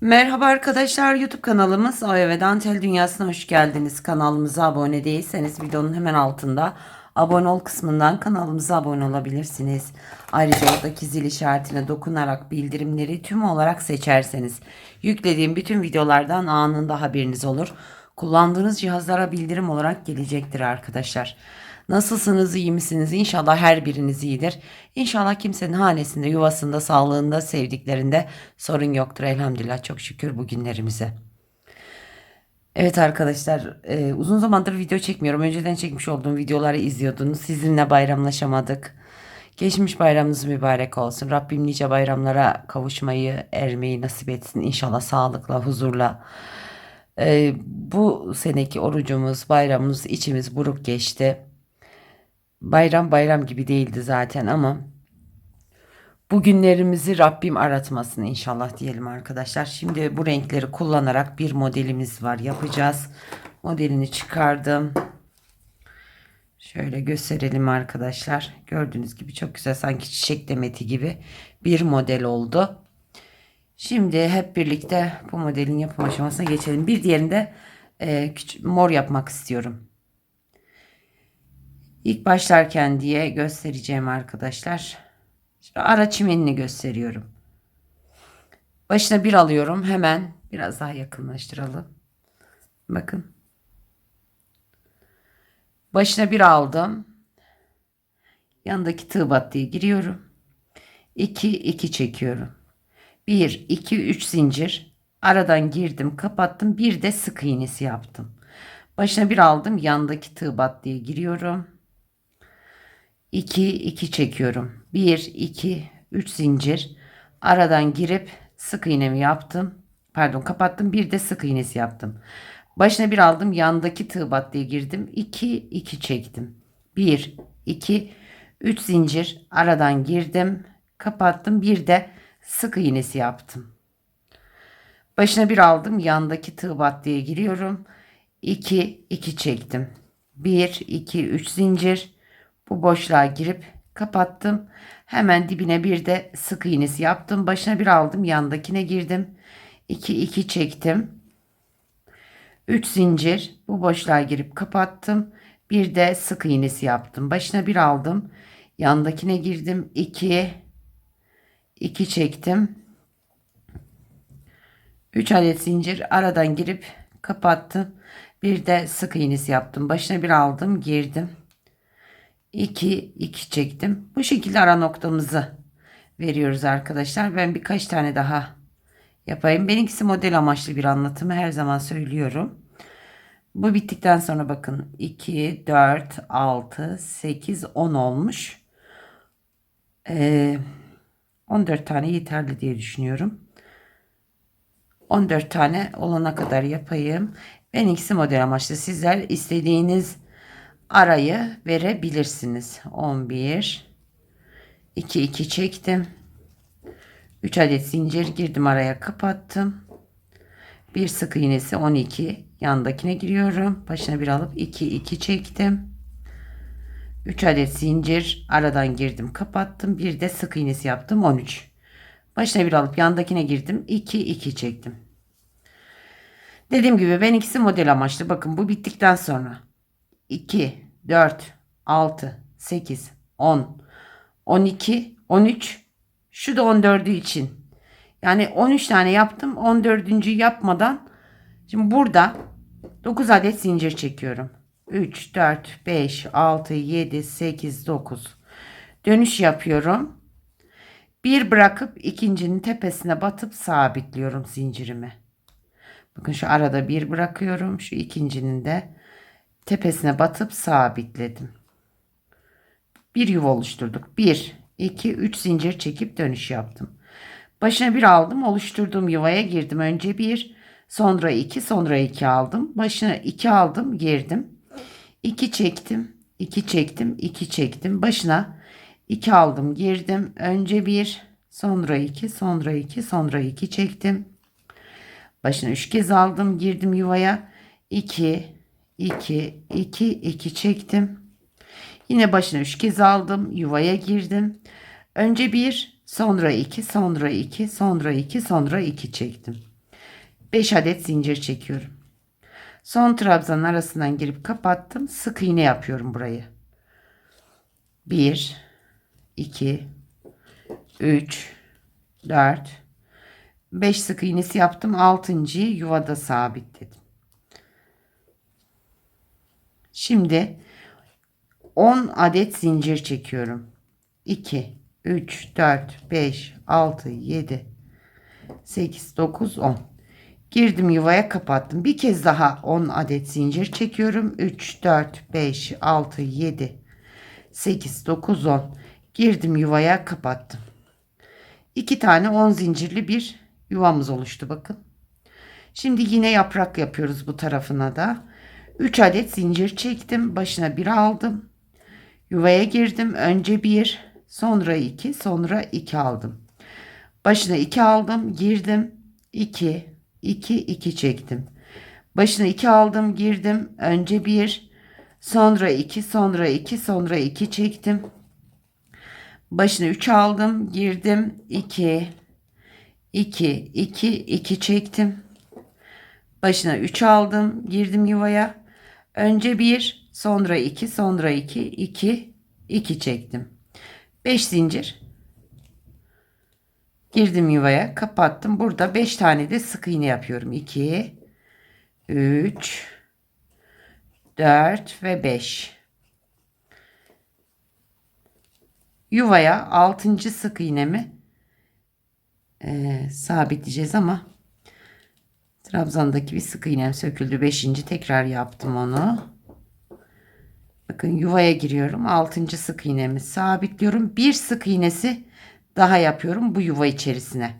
Merhaba arkadaşlar YouTube kanalımız ve Dantel Dünyası'na hoş geldiniz. Kanalımıza abone değilseniz videonun hemen altında abone ol kısmından kanalımıza abone olabilirsiniz. Ayrıca oradaki zil işaretine dokunarak bildirimleri tüm olarak seçerseniz yüklediğim bütün videolardan anında haberiniz olur. Kullandığınız cihazlara bildirim olarak gelecektir arkadaşlar. Nasılsınız, iyi misiniz? İnşallah her biriniz iyidir. İnşallah kimsenin hanesinde, yuvasında, sağlığında, sevdiklerinde sorun yoktur. Elhamdülillah çok şükür bugünlerimize. Evet arkadaşlar e, uzun zamandır video çekmiyorum. Önceden çekmiş olduğum videoları izliyordunuz. Sizinle bayramlaşamadık. Geçmiş bayramınız mübarek olsun. Rabbim nice bayramlara kavuşmayı, ermeyi nasip etsin. İnşallah sağlıkla, huzurla. E, bu seneki orucumuz, bayramımız içimiz buruk geçti. Bayram bayram gibi değildi zaten ama bugünlerimizi Rabbim aratmasın inşallah diyelim arkadaşlar. Şimdi bu renkleri kullanarak bir modelimiz var yapacağız. Modelini çıkardım. Şöyle gösterelim arkadaşlar. Gördüğünüz gibi çok güzel sanki çiçek demeti gibi bir model oldu. Şimdi hep birlikte bu modelin yapım aşamasına geçelim. Bir diğerinde e, mor yapmak istiyorum. İlk başlarken diye göstereceğim arkadaşlar. Şimdi ara çimenini gösteriyorum. Başına bir alıyorum. Hemen biraz daha yakınlaştıralım. Bakın. Başına bir aldım. Yanındaki tığ battıya giriyorum. 2 2 çekiyorum. 1 2 3 zincir. Aradan girdim, kapattım. Bir de sık iğnesi yaptım. Başına bir aldım. Yandaki tığ battıya giriyorum. 2 2 çekiyorum. 1 2 3 zincir. Aradan girip sık iğnemi yaptım. Pardon kapattım. Bir de sık iğnesi yaptım. Başına bir aldım. Yandaki tığ battıya girdim. 2 2 çektim. 1 2 3 zincir. Aradan girdim. Kapattım. Bir de sık iğnesi yaptım. Başına bir aldım. Yandaki tığ battıya giriyorum. 2 2 çektim. 1 2 3 zincir. Bu boşluğa girip kapattım. Hemen dibine bir de sık iğnesi yaptım. Başına bir aldım. Yandakine girdim. 2 2 çektim. 3 zincir. Bu boşluğa girip kapattım. Bir de sık iğnesi yaptım. Başına bir aldım. Yandakine girdim. 2 2 çektim. 3 adet zincir aradan girip kapattım. Bir de sık iğnesi yaptım. Başına bir aldım, girdim. 2 2 çektim. Bu şekilde ara noktamızı veriyoruz arkadaşlar. Ben birkaç tane daha yapayım. Benimkisi model amaçlı bir anlatımı her zaman söylüyorum. Bu bittikten sonra bakın 2 4 6 8 10 olmuş. Ee, 14 tane yeterli diye düşünüyorum. 14 tane olana kadar yapayım. Benimkisi model amaçlı. Sizler istediğiniz arayı verebilirsiniz. 11 2 2 çektim. 3 adet zincir girdim araya kapattım. Bir sık iğnesi 12 yandakine giriyorum. Başına bir alıp 2 2 çektim. 3 adet zincir aradan girdim kapattım. Bir de sık iğnesi yaptım 13. Başına bir alıp yandakine girdim. 2 2 çektim. Dediğim gibi ben ikisi model amaçlı. Bakın bu bittikten sonra 2 4 6 8 10 12 13 şu da 14'ü için. Yani 13 tane yaptım. 14. yapmadan şimdi burada 9 adet zincir çekiyorum. 3 4 5 6 7 8 9 dönüş yapıyorum. Bir bırakıp ikincinin tepesine batıp sabitliyorum zincirimi. Bakın şu arada bir bırakıyorum. Şu ikincinin de tepesine batıp sabitledim. Bir yuva oluşturduk. 1, 2, 3 zincir çekip dönüş yaptım. Başına bir aldım. Oluşturduğum yuvaya girdim. Önce bir, sonra iki, sonra iki aldım. Başına iki aldım, girdim. 2 çektim, 2 çektim, 2 çektim. Başına 2 aldım, girdim. Önce bir, sonra iki, sonra iki, sonra iki çektim. Başına 3 kez aldım, girdim yuvaya. 2 2 2 2 çektim. Yine başına 3 kez aldım, yuvaya girdim. Önce bir, sonra iki, sonra iki, sonra iki, sonra iki çektim. 5 adet zincir çekiyorum. Son trabzanın arasından girip kapattım. Sık iğne yapıyorum burayı. 1 2 3 4 5 sık iğnesi yaptım. 6.yı yuvada sabitledim. Şimdi 10 adet zincir çekiyorum. 2 3 4 5 6 7 8 9 10 girdim yuvaya kapattım. Bir kez daha 10 adet zincir çekiyorum. 3 4 5 6 7 8 9 10 girdim yuvaya kapattım. İki tane 10 zincirli bir yuvamız oluştu bakın. Şimdi yine yaprak yapıyoruz bu tarafına da 3 adet zincir çektim başına bir aldım yuvaya girdim önce bir sonra iki sonra iki aldım başına iki aldım girdim 2 2 2 çektim. Başına 2 aldım, girdim. Önce 1, sonra 2, sonra 2, sonra 2 çektim. Başına 3 aldım, girdim. 2 2 2 2 çektim. Başına 3 aldım, girdim yuvaya. Önce 1, sonra 2, sonra 2, 2 2 çektim. 5 zincir. Girdim yuvaya, kapattım. Burada 5 tane de sık iğne yapıyorum. 2 3 4 ve 5. Yuvaya 6. sık iğnemi e, sabitleyeceğiz ama Trabzan'daki bir sık iğnem söküldü. 5. tekrar yaptım onu. Bakın yuvaya giriyorum. 6. sık iğnemi sabitliyorum. Bir sık iğnesi daha yapıyorum bu yuva içerisine.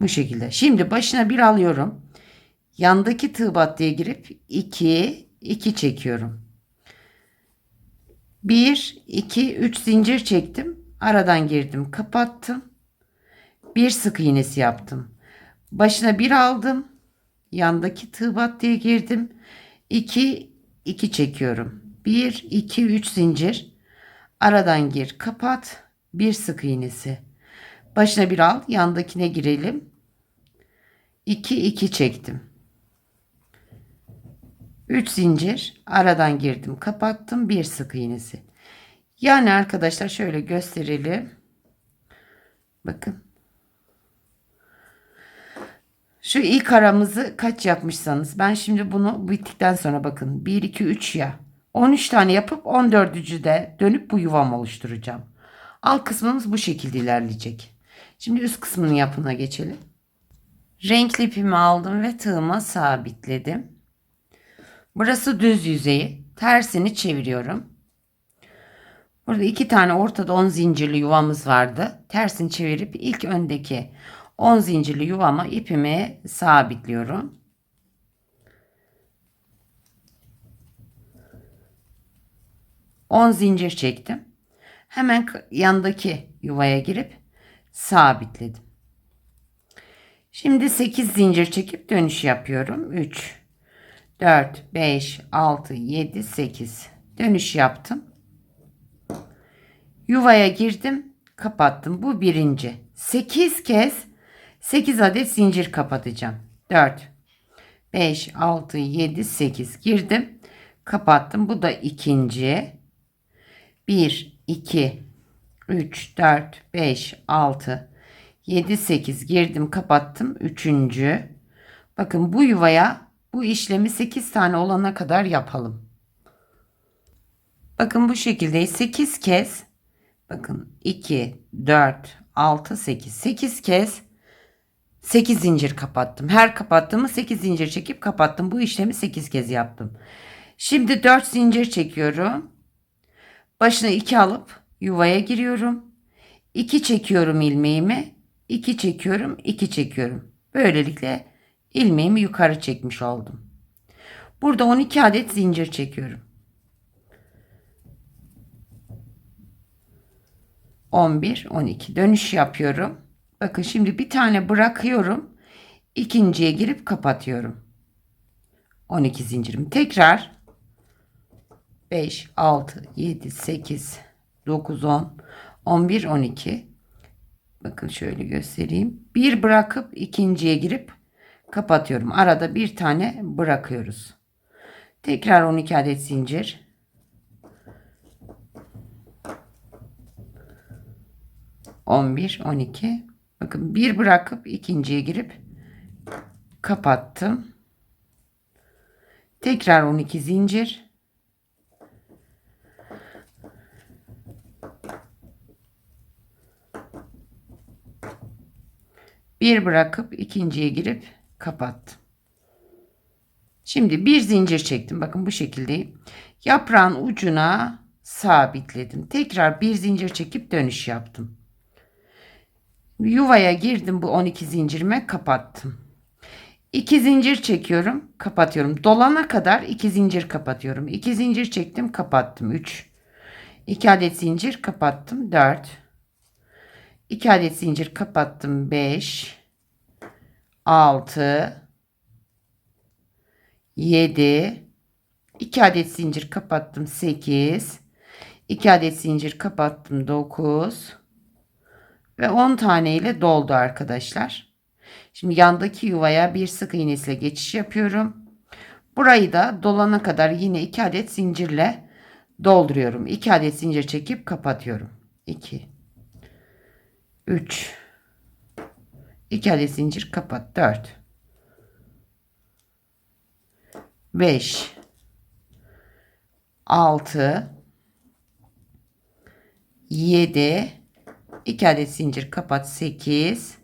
Bu şekilde. Şimdi başına bir alıyorum. Yandaki tığ battıya girip 2 2 çekiyorum. 1 2 3 zincir çektim. Aradan girdim, kapattım. Bir sık iğnesi yaptım. Başına bir aldım. Yandaki tığ battıya girdim. 2 2 çekiyorum. 1 2 3 zincir. Aradan gir, kapat. Bir sık iğnesi. Başına bir al, yandakine girelim. 2 2 çektim. 3 zincir, aradan girdim, kapattım. Bir sık iğnesi. Yani arkadaşlar şöyle gösterelim. Bakın. Şu ilk aramızı kaç yapmışsanız ben şimdi bunu bittikten sonra bakın 1 2 3 ya 13 tane yapıp 14. de dönüp bu yuvam oluşturacağım. Alt kısmımız bu şekilde ilerleyecek. Şimdi üst kısmının yapına geçelim. Renkli ipimi aldım ve tığıma sabitledim. Burası düz yüzeyi. Tersini çeviriyorum. Burada iki tane ortada 10 zincirli yuvamız vardı. Tersini çevirip ilk öndeki 10 zincirli yuvama ipimi sabitliyorum. 10 zincir çektim. Hemen yandaki yuvaya girip sabitledim. Şimdi 8 zincir çekip dönüş yapıyorum. 3 4 5 6 7 8 dönüş yaptım. Yuvaya girdim, kapattım. Bu birinci. 8 kez 8 adet zincir kapatacağım. 4 5 6 7 8 girdim. Kapattım. Bu da ikinci. 1, 2, 3, 4, 5, 6, 7, 8 girdim kapattım. Üçüncü. Bakın bu yuvaya bu işlemi 8 tane olana kadar yapalım. Bakın bu şekilde 8 kez bakın 2, 4, 6, 8. 8 kez 8 zincir kapattım. Her kapattığımı 8 zincir çekip kapattım. Bu işlemi 8 kez yaptım. Şimdi 4 zincir çekiyorum. Başına 2 alıp yuvaya giriyorum. 2 çekiyorum ilmeğimi. 2 çekiyorum, 2 çekiyorum. Böylelikle ilmeğimi yukarı çekmiş oldum. Burada 12 adet zincir çekiyorum. 11, 12 dönüş yapıyorum. Bakın şimdi bir tane bırakıyorum. İkinciye girip kapatıyorum. 12 zincirimi tekrar 5, 6, 7, 8, 9, 10, 11, 12. Bakın şöyle göstereyim. Bir bırakıp ikinciye girip kapatıyorum. Arada bir tane bırakıyoruz. Tekrar 12 adet zincir. On bir, on iki. Bakın bir bırakıp ikinciye girip kapattım. Tekrar 12 zincir. Bir bırakıp ikinciye girip kapattım. Şimdi bir zincir çektim. Bakın bu şekilde yaprağın ucuna sabitledim. Tekrar bir zincir çekip dönüş yaptım. Yuvaya girdim bu 12 zincirime kapattım. 2 zincir çekiyorum, kapatıyorum. Dolana kadar 2 zincir kapatıyorum. 2 zincir çektim, kapattım. 3 2 adet zincir kapattım. 4 2 adet zincir kapattım. 5 6 7 2 adet zincir kapattım. 8 2 adet zincir kapattım. 9 ve 10 tane ile doldu arkadaşlar. Şimdi yandaki yuvaya bir sık iğnesiyle geçiş yapıyorum. Burayı da dolana kadar yine 2 adet zincirle dolduruyorum. 2 adet zincir çekip kapatıyorum. 2 3 2 adet zincir kapat. 4 5 6 7 2 adet zincir kapat. 8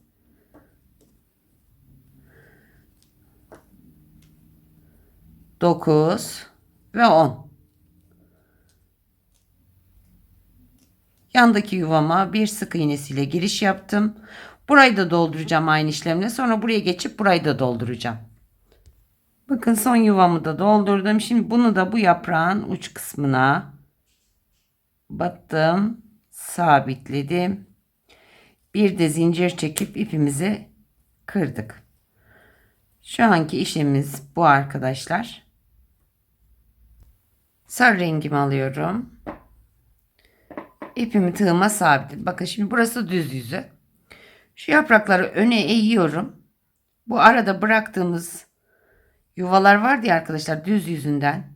9 ve 10 yandaki yuvama bir sık iğnesiyle giriş yaptım. Burayı da dolduracağım aynı işlemle. Sonra buraya geçip burayı da dolduracağım. Bakın son yuvamı da doldurdum. Şimdi bunu da bu yaprağın uç kısmına battım sabitledim bir de zincir çekip ipimizi kırdık. Şu anki işlemimiz bu arkadaşlar. Sarı rengimi alıyorum. İpimi tığıma sabitledim. Bakın şimdi burası düz yüzü. Şu yaprakları öne eğiyorum. Bu arada bıraktığımız yuvalar vardı ya arkadaşlar düz yüzünden.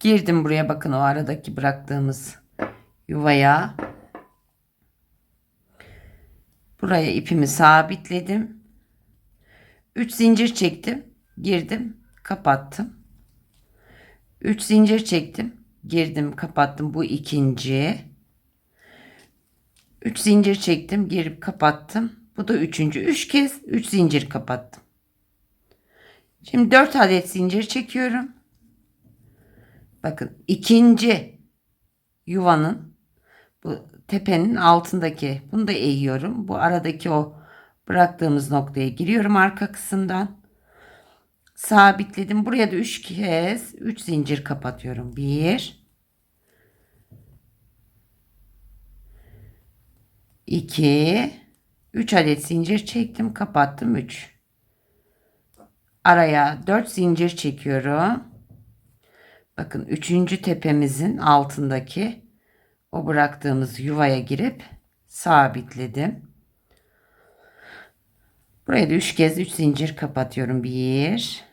Girdim buraya bakın o aradaki bıraktığımız yuvaya. Buraya ipimi sabitledim. 3 zincir çektim. Girdim. Kapattım. 3 zincir çektim. Girdim. Kapattım. Bu ikinci. 3 zincir çektim. Girip kapattım. Bu da üçüncü. 3 kez 3 zincir kapattım. Şimdi 4 adet zincir çekiyorum. Bakın ikinci yuvanın bu tepenin altındaki bunu da eğiyorum. Bu aradaki o bıraktığımız noktaya giriyorum arka kısımdan. Sabitledim. Buraya da 3 kez 3 zincir kapatıyorum. 1 2 3 adet zincir çektim, kapattım 3. Araya 4 zincir çekiyorum. Bakın 3. tepemizin altındaki o bıraktığımız yuvaya girip sabitledim. Buraya da 3 kez 3 zincir kapatıyorum. 1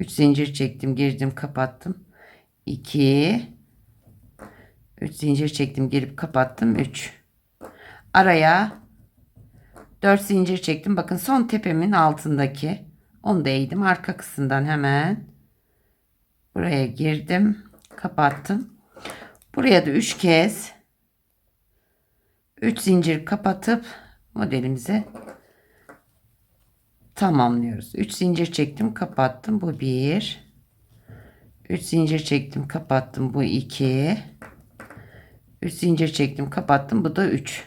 3 zincir çektim, girdim, kapattım. 2 3 zincir çektim, girip kapattım. 3 araya 4 zincir çektim. Bakın son tepemin altındaki onu da eğdim arka kısımdan hemen buraya girdim kapattım. Buraya da 3 kez 3 zincir kapatıp modelimizi tamamlıyoruz. 3 zincir çektim, kapattım. Bu 1. 3 zincir çektim, kapattım. Bu 2. 3 zincir çektim, kapattım. Bu da 3.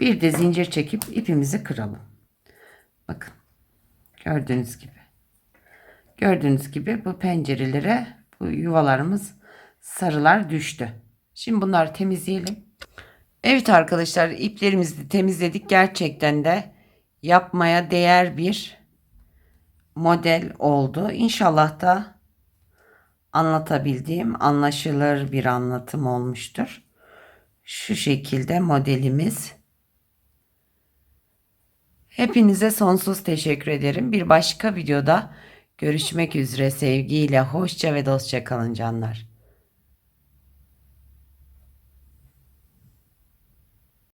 Bir de zincir çekip ipimizi kıralım. Bakın. Gördüğünüz gibi. Gördüğünüz gibi bu pencerelere yuvalarımız sarılar düştü. Şimdi bunları temizleyelim. Evet arkadaşlar iplerimizi temizledik. Gerçekten de yapmaya değer bir model oldu. İnşallah da anlatabildiğim anlaşılır bir anlatım olmuştur. Şu şekilde modelimiz. Hepinize sonsuz teşekkür ederim. Bir başka videoda görüşmek üzere sevgiyle hoşça ve dostça kalın canlar.